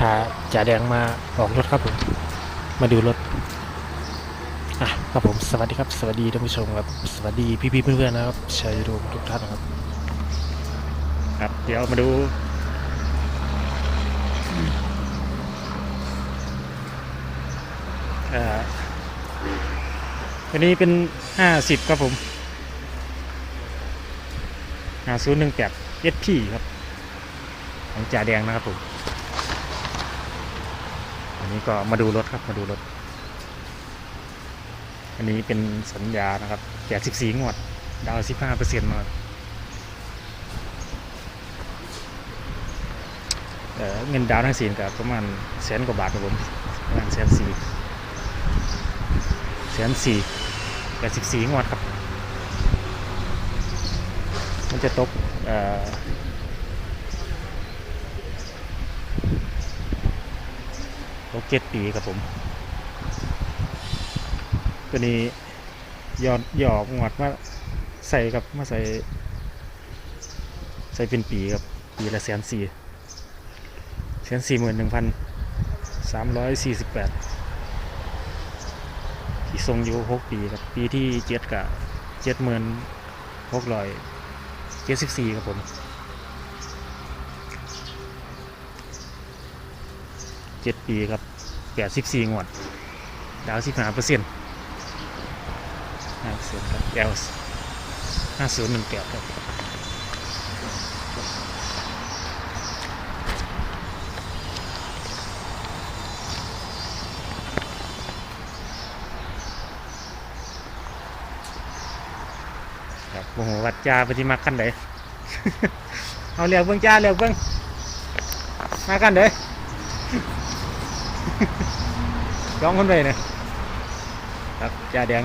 พาจ่าแดงมาออกรถครับผม มาดูรถอะครับผมสวัสดีครับ สวัสดีท่านผู้ชมครับ สวัสดีพี่ๆเพื่อนๆนะครับชายโดมทุกท่านนะครับ ครับเดี๋ยวมาดูอันนี้เป็นห้าสิบครับผมห้าศูนย์หนึ่งแปดเอสพีครับของจ่าแดงนะครับผม นี้ก็มาดูรถครับมาดูรถ อันนี้เป็นสัญญานะครับแปดสิบสี่งวด ดาวสิบห้าเปอร์เซ็นต์มาเอ่อเงินดาวทั้งสี่กับประมาณแสนกว่าบาทครับผมประมาณแสนสี่แสนสี่แปดสิบสี่งวดครับ มันจะตกเอ่อ ห กเจ็ดปีครับผม ตัวนี้ยอดหยอกงวดมาใส่กับมาใส่ ใส่เป็นปีครับ ปีละแสนสี่แสนสี่หมื่นหนึ่งพันสามร้อยสี่สิบแปดที่ทรงอยู่หกปีครับ ปีที่เจ็ดกับเจ็ดหมื่นหกร้อยเจ็ดสิบสี่ครับผมเจ็ดปีครับ แปดสิบสี่งวด ดาวสิบห้าเปอร์เซ็นต์ห้าเปอร์เซ็นต์ครับแอลห้าศูนย์หนึ่งแปดครับครับโอ้โหวัดจ้าปที่มากันไหนเอาเรียกเบิ้งจ้าเรียกเบิ้งมากันเด้ ร้องคนไปนี่ยครับจ่าแดง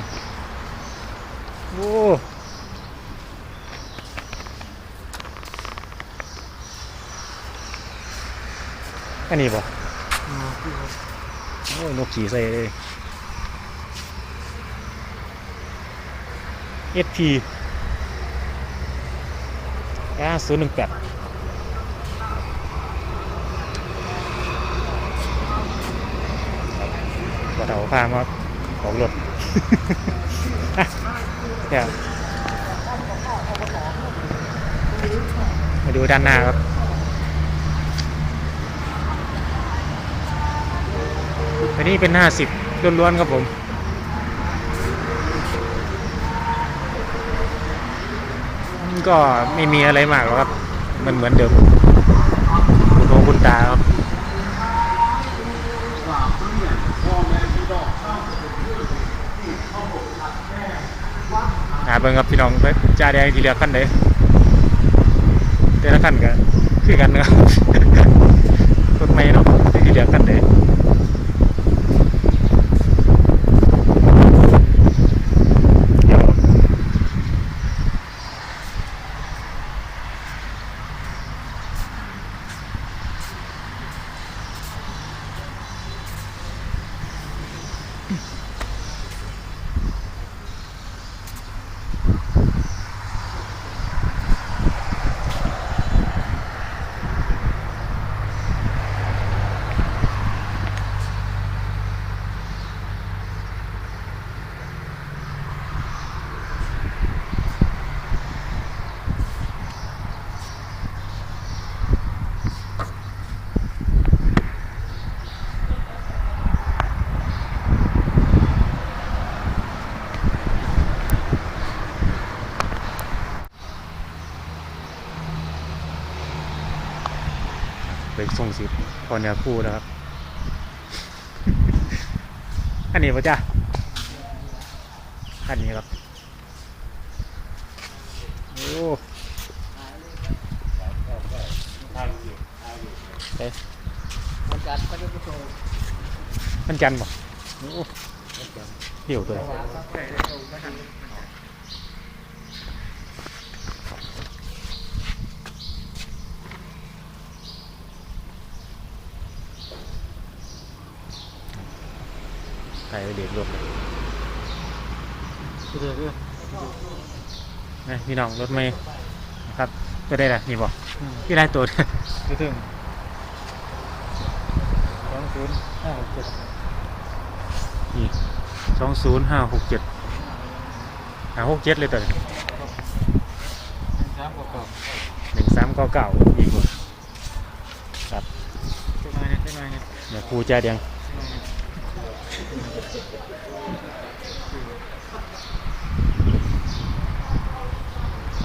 โอ้อันนี้ป่ะโอ้ยนกขี่ใส่เลนึ่ R 018 เถาพามาของรถอะเดี๋ยวมาดูด้านหน้าครับอันนี้เป็น 50ล้วนๆครับผมก็ไม่มีอะไรมากหรอกครับ มันเหมือนเดิม คุณหูคุณตาครับ หาเบิ่งครับพี่น้องเบิ่งจ่าแดงที่เหลือขั้นใดแต่ละขั้นก็คือกันนะครับรถไม่เนาะที่เหลือขั้นใดเดี๋ยวเบรกส่งสิพอเนี่ยคู่นะครับ อันนี้ป่ะจ้ะอันนี้ครับโอ้เอ๊ะมันจัดเขาจะผู้ชมมันจันทร์ป่ะโอ้เดี๋ยวตัว ใช่ได้ชมก็ทันใครไปเด็กรถเรื่อยนะพี่น้องรถเมย์นะครับตัวได้ละนี่บอกพี่ได้ตัวๆถึงศูนย์ห้าหกเจ็ดนี่สองศูนย์ห้าหกเจ็ดห้าหกเจ็ดเลยตัวนี้สามกว่าเก่าหนึ่งสามเก้าเก้าอีกว่าครับใช่ไหมเนี่ยใช่ไหมเนี่ยเดี๋ยวครูจะเดียง เ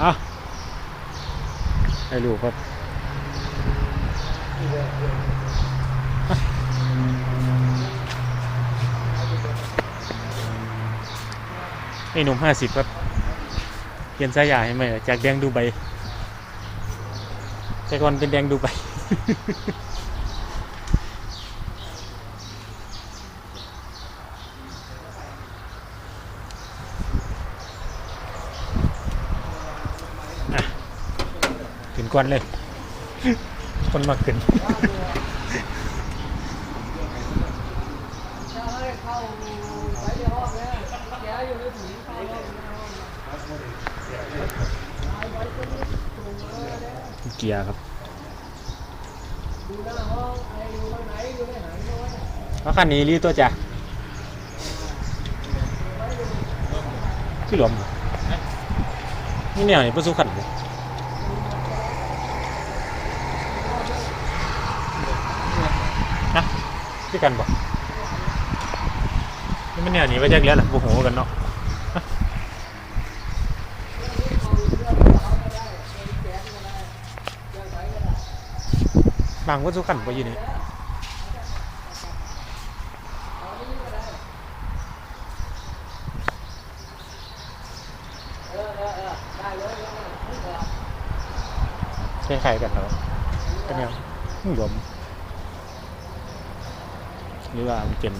อะให้ลูกครับไอ้หนุ่มห้าสิบครับเปลี่ยนสายยาให้ไหมจากแดงดูใบแต่ก่อนเป็นแดงดูใบ อะขึ้น ก้อนเลย คนมากขึ้นเกียร์ครับแล้วคันนี้รีตัวจ้ะคือหลวมนี่เนี่ยนี่ประสูขันเลยนะ คือกันบ่นี่มันเนี่ยหนีไปแจ็คแล้วล่ะโมโหกันเนาะบางก็สุขันไปอยู่นี่คล้ายๆกันแล้วก็เนี่ยรวม หรือว่ามันเป็น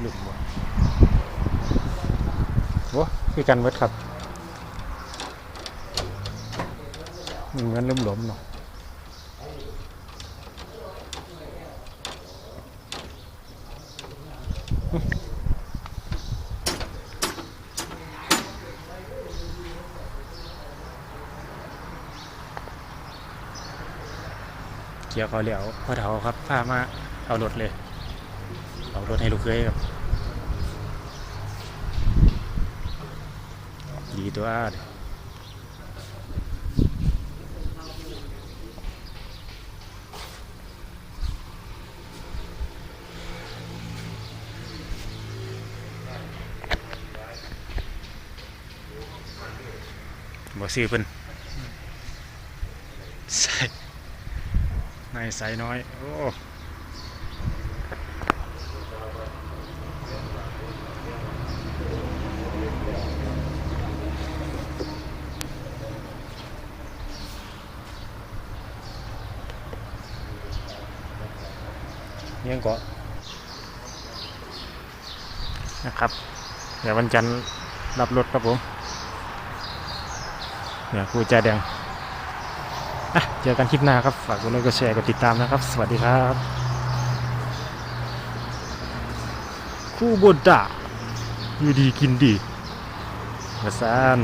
หลุมวะโอ้คือกันเวทครับมันเหมือนลุ่มหลมเนาะ เกี่ยวเขาเหลียวพ่อเฒ่าครับพามาเอารถเลย เอารถให้ลูกเคยครับ ดีตัวอาดบ่ซื้อเพิ่นใส่ ในใสน้อย โอ้ยังก็นนะครับ เดี๋ยววันจันทร์รับรถครับผมเนี่ยครูใจาแดง เจอกันคลิปหน้าครับ ฝากกดไลค์กดแชร์กดติดตามนะครับ สวัสดีครับคู่บดดาอยู่ดีกินดีกระซาน